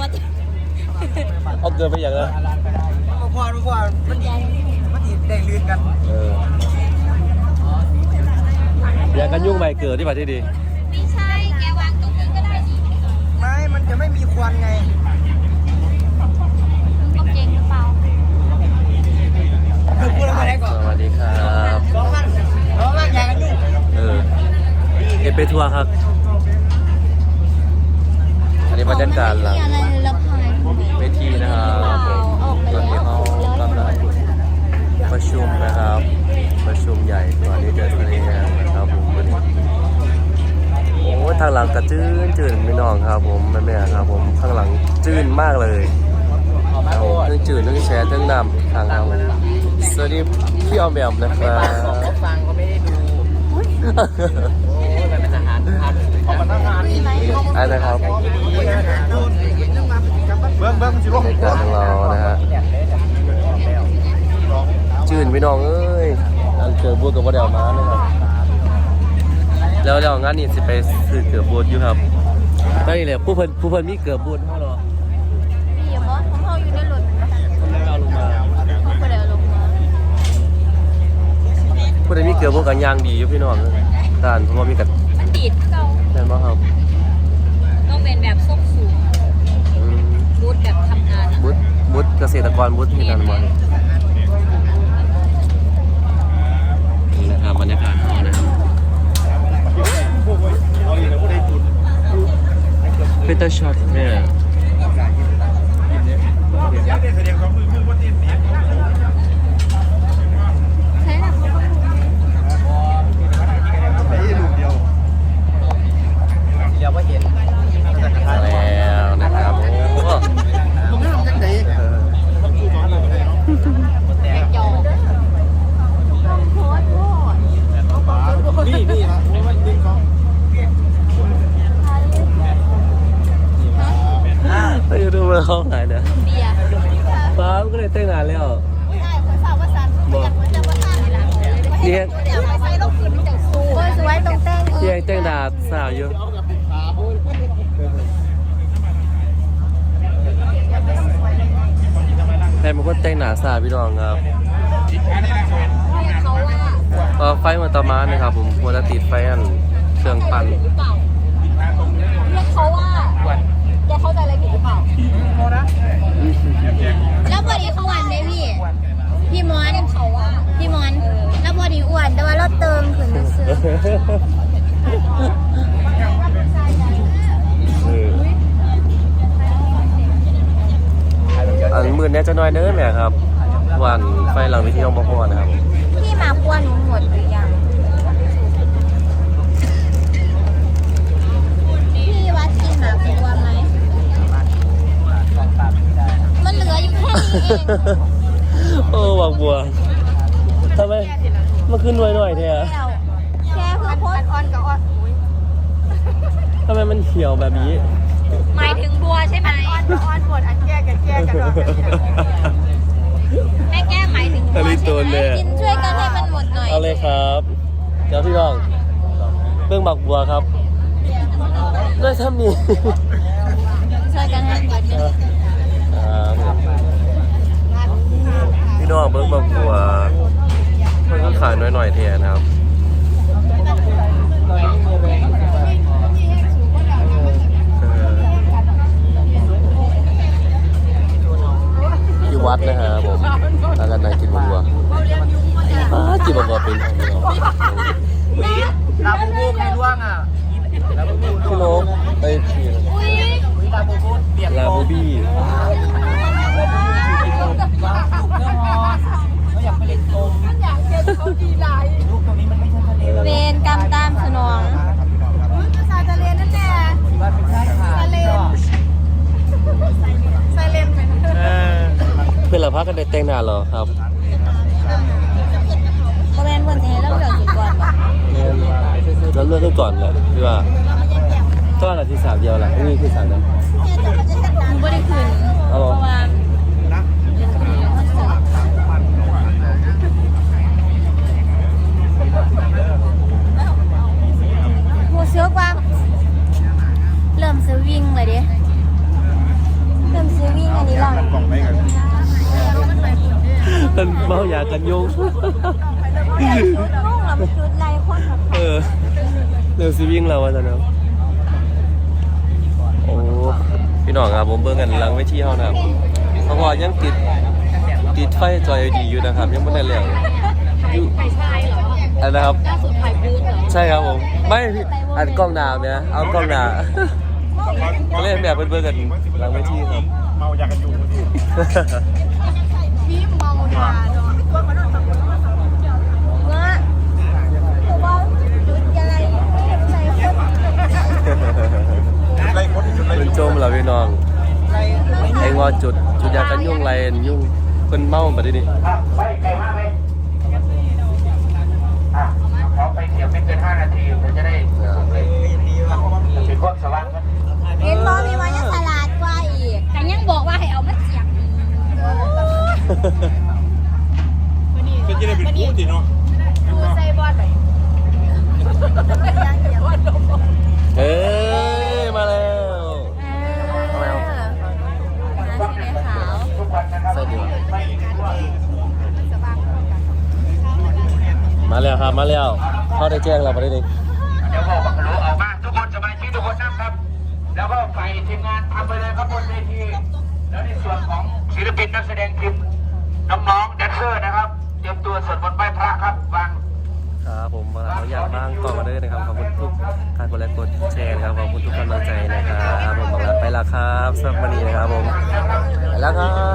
รถเอาเกินไปอย่างละมาพอมาพอมันดีมันดีได้ลื่นกันเอออย่ากันยุ่งใบเกิดที่ประเทศดีไม่ใช่ แกวางตรงนี้ก็ได้ดิไม่ มันจะไม่มีควันไงก็เก่งหรือเปล่าคือพูดอะไรก่อนสวัสดีครับร้องมันร้องมันอย่ากันยุ่งเออเอไปทัวร์ครับ อันนี้บรรยากาศหลัง ชุมนะครับ ประชุมใหญ่ก่อนที่จะแสดงนะครับผมวันนี้โอ้ทางหลังกระจื้นจืนพี่น้องครับ ผมแม่แม่ๆครับผมข้างหลังจื้นมากเลยครับผมทั้งจืนทั้งแชร์ทั้งนำทางเราสวัสดีพี่ออมแบมนะครับฟังก็ไม่ได้ดูโอ้ยมันเป็นอาหารทานออกมาตั้งนานนี่อันนะครับเบิ้งเบิ้งมันสิลบรงรยากาศของเรานะฮะ จืนพี่น้องเอ้ยอันเกิดบัวกับว่าเดวมานะครับแล้วเดี๋ยวงานนี้สิไปซื้อเกือบบูดอยู่ครับได้เลยผู้เพิ่นผู้เพิ่นมีเกือบบูดเท่าหรอพี่อย่าบอกของเขาอยู่ในรถไม่เอาลงมาเขาไปแล้วลงมาผู้ใดมีเกือบบูดกันยางดีอยู่พี่น้องเอ้ยด้านเพราะว่ามีกันมันดีดเก่าแน่นมากครับต้องเป็นแบบส้มสูงอืมบูทแบบทำงานอะบูดบูดเกษตรกรบูดที่นั่นมานี่นะครับบรรยากาศเขานะครับ เป็นตาช็อตเนี่ยใช่นะเขาก็พูด เดี๋ยวว่าเห็น มาแล้วนะครับโอ้ ผมไม่ทำจังได เออ แกจอกต้องโพสต์โพสต์ นี่นี่นะมันดึงเขา ไปดูมาเข้าไหนเนี่ย เบียร์ ฟ้ามันก็เลยเต้นนานแล้ว ใช่คนสาวว่าสันอยากเหมือนจะว่าท่านี่ละ เนี่ยเดี๋ยวใส่ลูกขึ้นจากสูงสวยตรงแต้งเที่ยงเต้นดาสาวอยู่แต่มันก็เต้นหนาสาวพี่น้องครับเขาว่าก็ไฟมันต่อมานะครับผมควรจะติดไฟอันเครื่องปั่นหรือเปล่าเรียกเขาว่าแกเข้าใจอะไรผิดหรือเปล่า แล้วพอดีเขาหวานไหมพี่ พี่มอนเขาว่า พี่มอน แล้วพอดีอ้วนแต่ว่าเราเติมขึ้นซื้อ เอออั นมือเนี้ยจะน้อยเด้อแม่ครับวันไฟหลังวิธีของพ่อนะครับพี่มาครัวหนูหมดหรือยังพี่วัดกินหมาครัวไหมมันเหลืออยู่แค่นี้เองโอ้หวังบัวทำไมมันขึ้นหน่อยหน่อยๆเท่อะเดียวแค่เพื่อโพสต์ออนกับออนทำไมมันเขียวแบบนี้ หมายถึงบัว ใช่ไหมออนออนปวดอันแก้กันแก้กันแม่แก้หมายถึงบัวอันนี้ใช่ตัวไหมเนี่ยกินช่วยกันให้มันหมดหน่อยเอาเลยครับ เดี๋ยวพี่น้องเบื้องบักบัวครับด้วยทำนี่ช่วยกันให้หมดหน่อยครับพี่น้องเบื้องบักบัวมันก็ขายน่อยๆเทียนะครับเออที่ วัดนะฮะผมทางกันนายกินบัวอ้ากินบัวเป็นองพี่น้องลาบูบูใครร่วงอะลาบูบูพี่นกไปผีอุ้ยลาบูบูเปียกลาบูบี้ไม่อยากไปเล่นโกงอยากเจอเขาดีไรลูกตรงนี้มันไม่ใช่ทะเล เวรกรรมตามสนอง ภาษาทะเลนั่นแหละว่าเป็นชายหาดทะเลไซเลน เพื่อนเราพักกันได้แต่งหน้าเหรอครับก็แม่นเพิ่นสิให้เราเลือกอยู่ก่อนบ่แล้วเลือกขึ้นก่อนแหละพี่ว่าก็อันที่สามเดียวแหละนี่คือสามนะหนูบ่ได้ขึ้นเพเอาเหรอราะว่ารู้สึกว่า เริ่มสวิงเลยเด้า กันยุงลูกเราไม่จุดไรคนแบบเออเร็วสิวิ่งเราอะจ้ะเนาะโอ้พี่น้องครับผมเบิ่งกันหลังเวทีเฮานะครับเพราะว่ายังติดติดไฟจอยดีอยู่นะครับ ยังไม่ได้แล้วอยู่ไฟชายเหรออันนะครับล่าสุดถ่ายพื้นเหรอใช่ครับผมไม่พี่อันกล้องหน้าเนี่ยเอากล้องหน้าก็เล่นแบบเบิ่งๆกันหลังเวทีครับเมายากันยุง พี่เมาดาเนาะว่าคือว่าจุดอะไรใส่คน ไล่คนที่จุดไล่ เรอพี่น้องไอ้งอจุดจุดยากันยุ่งไรยุ่งเพิ่นเมาบัดนี้ไปไกลมากไหมอะขอไปเสียบไม่เกิน5นาทีเดี๋ยวจะได้ส่งเลยเป็นพวกสว่างเห็นบอมีมันยังฉลาดกว่าอีกแต่ยังบอกว่าให้เอามาเสียงเป็นยังไงเป็นผู้จีเนาะดูใส่บอลไป มาแล้วครับมาแล้วเขาได้แจ้งเราบัดนี้เดี๋ยวบอกบักรู้ออกมาทุกคนสมาชิกทุกคนนั่งครับ แล้วก็ฝ่ายทีมงานทำไปเลยครับบนเวทีแล้วในส่วนของศิลปินนักแสดงทีมน้องๆแดนเซอร์นะครับเตรียมตัวสวดมนต์ไหว้พระครับวางครับผมมาแล้วอยากบ้างกล่องมาด้วยนะครับขอบคุณทุกการกดไลค์กดแชร์นะครับขอบคุณทุกกำลังใจนะครับผมมาแล้วไปแล้วครับสำหรับวันนี้นะครับผมไปแล้วครับทุกวันพฤหัสนะครับ